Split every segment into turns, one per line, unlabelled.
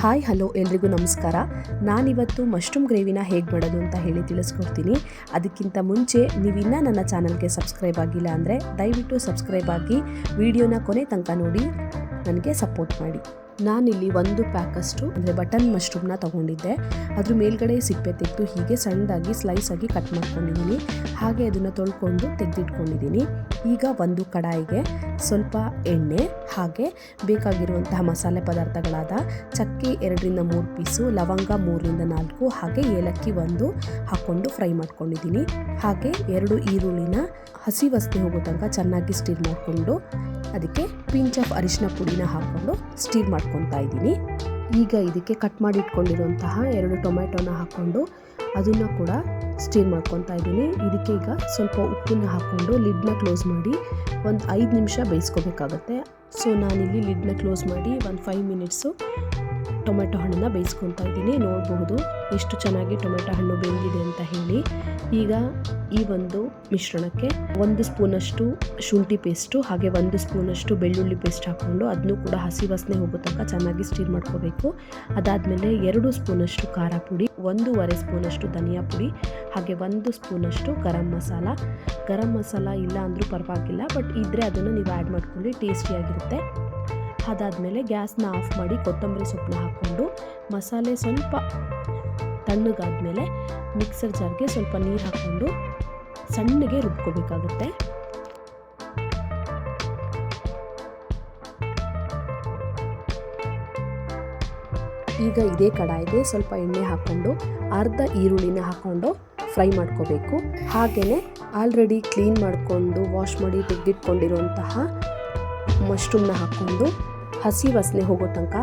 Hi, hello, ಎಲ್ರಿಗೂ ನಮಸ್ಕಾರ. ನಾನಿವತ್ತು ಮಶ್ರೂಮ್ ಗ್ರೇವಿನ ಹೇಗೆ ಮಾಡೋದು ಅಂತ ಹೇಳಿ ತಿಳಿಸ್ಕೊಡ್ತೀನಿ. ಅದಕ್ಕಿಂತ ಮುಂಚೆ ನೀವಿನ್ನೂ ನನ್ನ ಚಾನಲ್ಗೆ ಸಬ್ಸ್ಕ್ರೈಬ್ ಆಗಿಲ್ಲ ಅಂದರೆ ದಯವಿಟ್ಟು ಸಬ್ಸ್ಕ್ರೈಬ್ ಆಗಿ, ವಿಡಿಯೋನ ಕೊನೆ ತನಕ ನೋಡಿ, ನನಗೆ ಸಪೋರ್ಟ್ ಮಾಡಿ. ನಾನಿಲ್ಲಿ ಒಂದು ಪ್ಯಾಕಷ್ಟು, ಅಂದರೆ ಬಟನ್ ಮಶ್ರೂಮ್ನ ತೊಗೊಂಡಿದ್ದೆ. ಅದ್ರ ಮೇಲ್ಗಡೆ ಸಿಪ್ಪೆ ತೆಗೆದು ಹೀಗೆ ಸಣ್ಣದಾಗಿ ಸ್ಲೈಸ್ ಆಗಿ ಕಟ್ ಮಾಡ್ಕೊಂಡಿದ್ದೀನಿ. ಹಾಗೆ ಅದನ್ನು ತೊಳ್ಕೊಂಡು ತೆಗೆದಿಟ್ಕೊಂಡಿದ್ದೀನಿ. ಈಗ ಒಂದು ಕಡಾಯಿಗೆ ಸ್ವಲ್ಪ ಎಣ್ಣೆ, ಹಾಗೆ ಬೇಕಾಗಿರುವಂತಹ ಮಸಾಲೆ ಪದಾರ್ಥಗಳಾದ ಚಕ್ಕೆ ಎರಡರಿಂದ ಮೂರು ಪೀಸು, ಲವಂಗ ಮೂರರಿಂದ ನಾಲ್ಕು, ಹಾಗೆ ಏಲಕ್ಕಿ ಒಂದು ಹಾಕ್ಕೊಂಡು ಫ್ರೈ ಮಾಡ್ಕೊಂಡಿದ್ದೀನಿ. ಹಾಗೆ ಎರಡು ಈರುಳ್ಳಿನ ಹಸಿ ವಸ್ತು ಹೋಗೋ ತನಕ ಚೆನ್ನಾಗಿ ಸ್ಟಿರ್ ಮಾಡಿಕೊಂಡು ಅದಕ್ಕೆ ಪಿಂಚ್ ಆಫ್ ಅರಿಶಿನ ಪುಡಿನ ಹಾಕ್ಕೊಂಡು ಸ್ಟೀರ್ ಮಾಡ್ಕೊತಾ ಇದ್ದೀನಿ. ಈಗ ಇದಕ್ಕೆ ಕಟ್ ಮಾಡಿ ಇಟ್ಕೊಂಡಿರುವಂತಹ ಎರಡು ಟೊಮೆಟೊನ ಹಾಕ್ಕೊಂಡು ಅದನ್ನು ಕೂಡ ಸ್ಟೀರ್ ಮಾಡ್ಕೊತಾ ಇದ್ದೀನಿ. ಇದಕ್ಕೆ ಈಗ ಸ್ವಲ್ಪ ಉಪ್ಪನ್ನ ಹಾಕ್ಕೊಂಡು ಲಿಡ್ನ ಕ್ಲೋಸ್ ಮಾಡಿ ಒಂದು ಐದು ನಿಮಿಷ ಬೇಯಿಸ್ಕೋಬೇಕಾಗತ್ತೆ. ಸೊ ನಾನಿಲ್ಲಿ ಲಿಡ್ನ ಕ್ಲೋಸ್ ಮಾಡಿ ಒಂದು ಫೈವ್ ಮಿನಿಟ್ಸು ಟೊಮೆಟೊ ಹಣ್ಣನ್ನ ಬೇಯಿಸ್ಕೊತಾ ಇದ್ದೀನಿ. ನೋಡಬಹುದು ಎಷ್ಟು ಚೆನ್ನಾಗಿ ಟೊಮೆಟೊ ಹಣ್ಣು ಬೆಂದಿದೆ ಅಂತ ಹೇಳಿ. ಈಗ ಈ ಒಂದು ಮಿಶ್ರಣಕ್ಕೆ ಒಂದು ಸ್ಪೂನಷ್ಟು ಶುಂಠಿ ಪೇಸ್ಟು, ಹಾಗೆ ಒಂದು ಸ್ಪೂನಷ್ಟು ಬೆಳ್ಳುಳ್ಳಿ ಪೇಸ್ಟ್ ಹಾಕ್ಕೊಂಡು ಅದನ್ನು ಕೂಡ ಹಸಿ ವಾಸನೆ ಹೋಗೋ ತನಕ ಚೆನ್ನಾಗಿ ಸ್ಟೀರ್ ಮಾಡ್ಕೋಬೇಕು. ಅದಾದಮೇಲೆ ಎರಡು ಸ್ಪೂನಷ್ಟು ಖಾರ ಪುಡಿ, ಒಂದೂವರೆ ಸ್ಪೂನಷ್ಟು ಧನಿಯಾ ಪುಡಿ, ಹಾಗೆ ಒಂದು ಸ್ಪೂನಷ್ಟು ಗರಂ ಮಸಾಲ. ಗರಂ ಮಸಾಲ ಇಲ್ಲ ಅಂದರೂ ಪರವಾಗಿಲ್ಲ, ಬಟ್ ಇದ್ದರೆ ಅದನ್ನು ನೀವು ಆ್ಯಡ್ ಮಾಡ್ಕೊಳ್ಳಿ, ಟೇಸ್ಟಿಯಾಗಿರುತ್ತೆ. ಅದಾದಮೇಲೆ ಗ್ಯಾಸ್ನ ಆಫ್ ಮಾಡಿ ಕೊತ್ತಂಬರಿ ಸೊಪ್ಪನ್ನ ಹಾಕ್ಕೊಂಡು ಮಸಾಲೆ ಸ್ವಲ್ಪ ತಣ್ಣಗಾದ್ಮೇಲೆ ಮಿಕ್ಸರ್ ಜಾರ್ಗೆ ಸ್ವಲ್ಪ ನೀರು ಹಾಕ್ಕೊಂಡು ಸಣ್ಣಗೆ ರುಬ್ಕೋಬೇಕಾಗುತ್ತೆ. ಈಗ ಇದೇ ಕಡಾಯಿಗೆ ಸ್ವಲ್ಪ ಎಣ್ಣೆ ಹಾಕ್ಕೊಂಡು, ಅರ್ಧ ಈರುಳ್ಳಿನ ಹಾಕ್ಕೊಂಡು ಫ್ರೈ ಮಾಡ್ಕೋಬೇಕು. ಹಾಗೆಯೇ ಆಲ್ರೆಡಿ ಕ್ಲೀನ್ ಮಾಡಿಕೊಂಡು, ವಾಶ್ ಮಾಡಿ ತೆಗೆದಿಟ್ಕೊಂಡಿರುವಂತಹ ಮಶ್ರೂಮ್ನ ಹಾಕ್ಕೊಂಡು, ಹಸಿ ವಾಸನೆ ಹೋಗೋ ತನಕ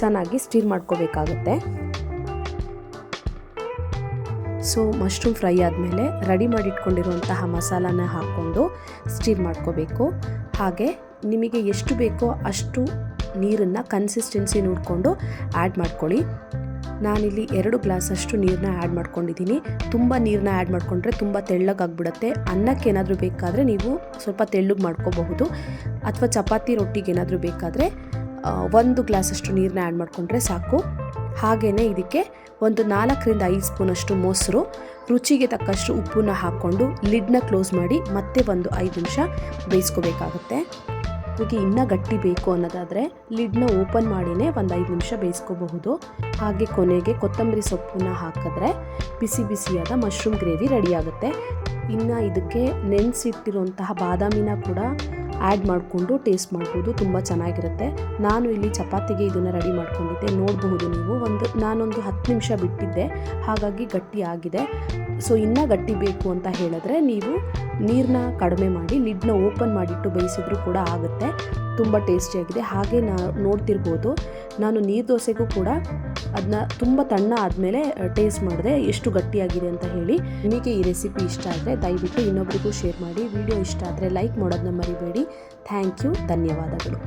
ಚೆನ್ನಾಗಿ ಸ್ಟೀರ್ ಮಾಡ್ಕೋಬೇಕಾಗುತ್ತೆ. ಸೊ ಮಶ್ರೂಮ್ ಫ್ರೈ ಆದಮೇಲೆ ರೆಡಿ ಮಾಡಿಟ್ಕೊಂಡಿರುವಂತಹ ಮಸಾಲಾನ ಹಾಕ್ಕೊಂಡು ಸ್ಟೀರ್ ಮಾಡ್ಕೋಬೇಕು. ಹಾಗೆ ನಿಮಗೆ ಎಷ್ಟು ಬೇಕೋ ಅಷ್ಟು ನೀರನ್ನು ಕನ್ಸಿಸ್ಟೆನ್ಸಿ ನೋಡಿಕೊಂಡು ಆ್ಯಡ್ ಮಾಡ್ಕೊಳ್ಳಿ. ನಾನಿಲ್ಲಿ ಎರಡು ಗ್ಲಾಸಷ್ಟು ನೀರನ್ನ ಆ್ಯಡ್ ಮಾಡ್ಕೊಂಡಿದ್ದೀನಿ. ತುಂಬ ನೀರನ್ನ ಆ್ಯಡ್ ಮಾಡಿಕೊಂಡ್ರೆ ತುಂಬ ತೆಳ್ಳಗಾಗ್ಬಿಡುತ್ತೆ. ಅನ್ನಕ್ಕೆ ಏನಾದರೂ ಬೇಕಾದರೆ ನೀವು ಸ್ವಲ್ಪ ತೆಳ್ಳಗೆ ಮಾಡ್ಕೋಬಹುದು. ಅಥವಾ ಚಪಾತಿ ರೊಟ್ಟಿಗೆ ಏನಾದರೂ ಬೇಕಾದರೆ ಒಂದು ಗ್ಲಾಸಷ್ಟು ನೀರನ್ನ ಆ್ಯಡ್ ಮಾಡಿಕೊಂಡ್ರೆ ಸಾಕು. ಹಾಗೆಯೇ ಇದಕ್ಕೆ ಒಂದು ನಾಲ್ಕರಿಂದ ಐದು ಸ್ಪೂನಷ್ಟು ಮೊಸರು, ರುಚಿಗೆ ತಕ್ಕಷ್ಟು ಉಪ್ಪನ್ನ ಹಾಕ್ಕೊಂಡು ಲಿಡ್ನ ಕ್ಲೋಸ್ ಮಾಡಿ ಮತ್ತೆ ಒಂದು ಐದು ನಿಮಿಷ ಬೇಯಿಸ್ಕೋಬೇಕಾಗುತ್ತೆ. ನಿಮಗೆ ಇನ್ನೂ ಗಟ್ಟಿ ಬೇಕು ಅನ್ನೋದಾದರೆ ಲಿಡ್ನ ಓಪನ್ ಮಾಡಿನೇ ಒಂದು ಐದು ನಿಮಿಷ ಬೇಯಿಸ್ಕೋಬಹುದು. ಹಾಗೆ ಕೊನೆಗೆ ಕೊತ್ತಂಬರಿ ಸೊಪ್ಪನ್ನ ಹಾಕಿದ್ರೆ ಬಿಸಿ ಬಿಸಿಯಾದ ಮಶ್ರೂಮ್ ಗ್ರೇವಿ ರೆಡಿಯಾಗುತ್ತೆ ಇನ್ನು ಇದಕ್ಕೆ ನೆನೆಸಿಟ್ಟಿರುವಂತಹ ಬಾದಾಮಿನ ಕೂಡ ಆ್ಯಡ್ ಮಾಡಿಕೊಂಡು ಟೇಸ್ಟ್ ಮಾಡ್ಬೋದು, ತುಂಬ ಚೆನ್ನಾಗಿರುತ್ತೆ. ನಾನು ಇಲ್ಲಿ ಚಪಾತಿಗೆ ಇದನ್ನು ರೆಡಿ ಮಾಡ್ಕೊಂಡಿದ್ದೆ. ನೋಡಬಹುದು ನೀವು, ಒಂದು ನಾನೊಂದು ಹತ್ತು ನಿಮಿಷ ಬಿಟ್ಟಿದ್ದೆ. ಹಾಗಾಗಿ ಗಟ್ಟಿ ಆಗಿದೆ. ಸೊ, ಇನ್ನೂ ಗಟ್ಟಿ ಬೇಕು ಅಂತ ಹೇಳಿದ್ರೆ ನೀವು ನೀರನ್ನ ಕಡಿಮೆ ಮಾಡಿ, ಲಿಡ್ನ ಓಪನ್ ಮಾಡಿಟ್ಟು ಬೇಯಿಸಿದ್ರೂ ಕೂಡ ಆಗುತ್ತೆ. ತುಂಬ ಟೇಸ್ಟಿಯಾಗಿದೆ. ಹಾಗೆ ನಾ ನೋಡ್ತಿರ್ಬೋದು. ನಾನು ನೀರು ದೋಸೆಗೂ ಕೂಡ ಅದನ್ನ ತುಂಬ ತಣ್ಣ ಆದಮೇಲೆ ಟೇಸ್ಟ್ ಮಾಡಿದೆ ಎಷ್ಟು ಗಟ್ಟಿಯಾಗಿದೆ ಅಂತ ಹೇಳಿ. ನಿಮಗೆ ಈ ರೆಸಿಪಿ ಇಷ್ಟ ಆದರೆ ದಯವಿಟ್ಟು ಇನ್ನೊಬ್ರಿಗೂ ಶೇರ್ ಮಾಡಿ. ವಿಡಿಯೋ ಇಷ್ಟ ಆದರೆ ಲೈಕ್ ಮಾಡೋದನ್ನ ಮರಿಬೇಡಿ. ಥ್ಯಾಂಕ್ ಯು ಧನ್ಯವಾದಗಳು.